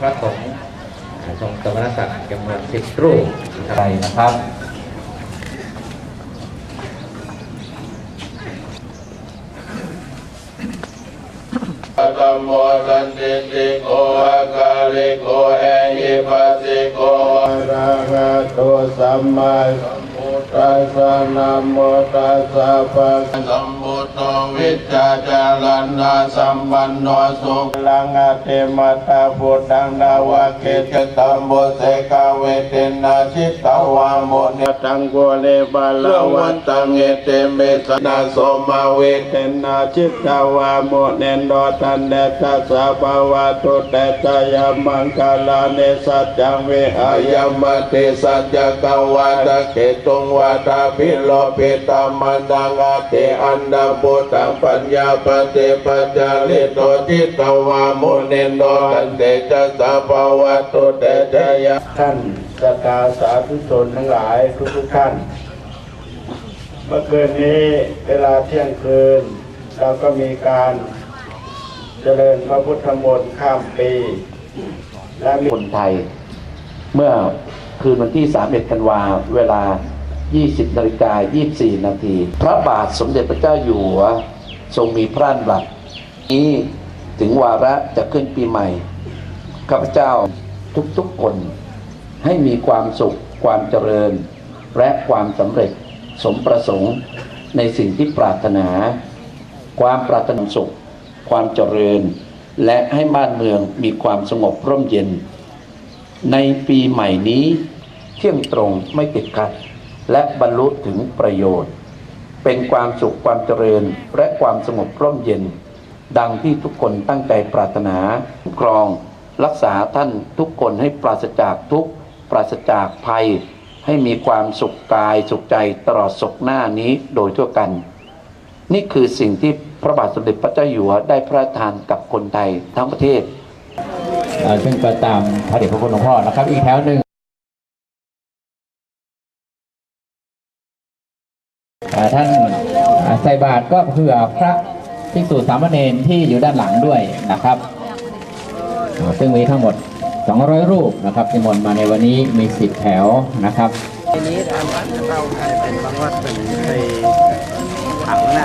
พระสงฆ์ทรงสมณศักดิ์จำนวนสิบรูปนะครับไปนะครับธัมโมสันติติโกอาคาลิโกเอหิปัสสิโกอะระหะโตสัมมาสัม พุทธัสสะนะโมตัสสะภะคะสัมพุทโธวิชชาจารันนาสัมปันโนสุลังอาเทมัตตาพุทธังนาวะเกจตัมโบเสกเวเทนาชิตาวาโมเนตังโกเลบาลวันตังเอเตเมสนาสมาเวเทนาชิตาวาโมเนโนตันเดตัสสะภาวะตุเตตยามังคาลาเนสัจจังเวอายามติสัจจกวาตะเกตุงวาตาพิโลปิตามันดังอาเตอันดาปุตังปัญญาปฏิปัจจาริโตจิตวามเนโนตันเตจัสสะภาวะตุเตตยาท่านสตาสาธุชนทั้งหลายทุกทุกๆท่าน เมื่อคืนนี้เวลาเที่ยงคืน เราก็มีการเจริญพระพุทธมนต์ข้ามปี และมีคนไทย เมื่อคืนวันที่ 31กันวาเวลา 20นาฬิกา24 นาที พระบาทสมเด็จพระเจ้าอยู่หัวทรงมีพระราชดำรัสนี้ถึงวาระจะขึ้นปีใหม่ ข้าพเจ้าทุกๆคน ให้มีความสุขความเจริญ และความสำเร็จสมประสงค์ในสิ่งที่ปรารถนา ความปรารถนาสุข ความเจริญ และให้บ้านเมืองมีความสงบร่มเย็น ในปีใหม่นี้เที่ยงตรงไม่ติดขัด และบรรลุถึงประโยชน์ เป็นความสุขความเจริญและความสงบร่มเย็น ดังที่ทุกคนตั้งใจปรารถนาครอง รักษาท่านทุกคนให้ปราศจากทุกปราศจากภัย ให้มีความสุขกายสุขใจตลอดศกหน้านี้โดยทั่วกัน นี่คือสิ่งที่พระบาทสมเด็จพระเจ้าอยู่หัวได้พระราชทานกับคนไทยทั้งประเทศซึ่งก็ตามพระเดชพระคุณหลวงพ่อนะครับอีกแถวหนึ่ง ท่านเอ่อใส่บาตรก็เผื่อพระภิกษุสามเณรที่อยู่ด้านหลังด้วยนะครับเอ่อซึ่งมีทั้งหมด 200 รูปนะครับที่มนต์มาในวันนี้มี 10 แถวนะครับทีนี้ตามวัดเราใครเป็นบางวัดเป็นไปถังหน้า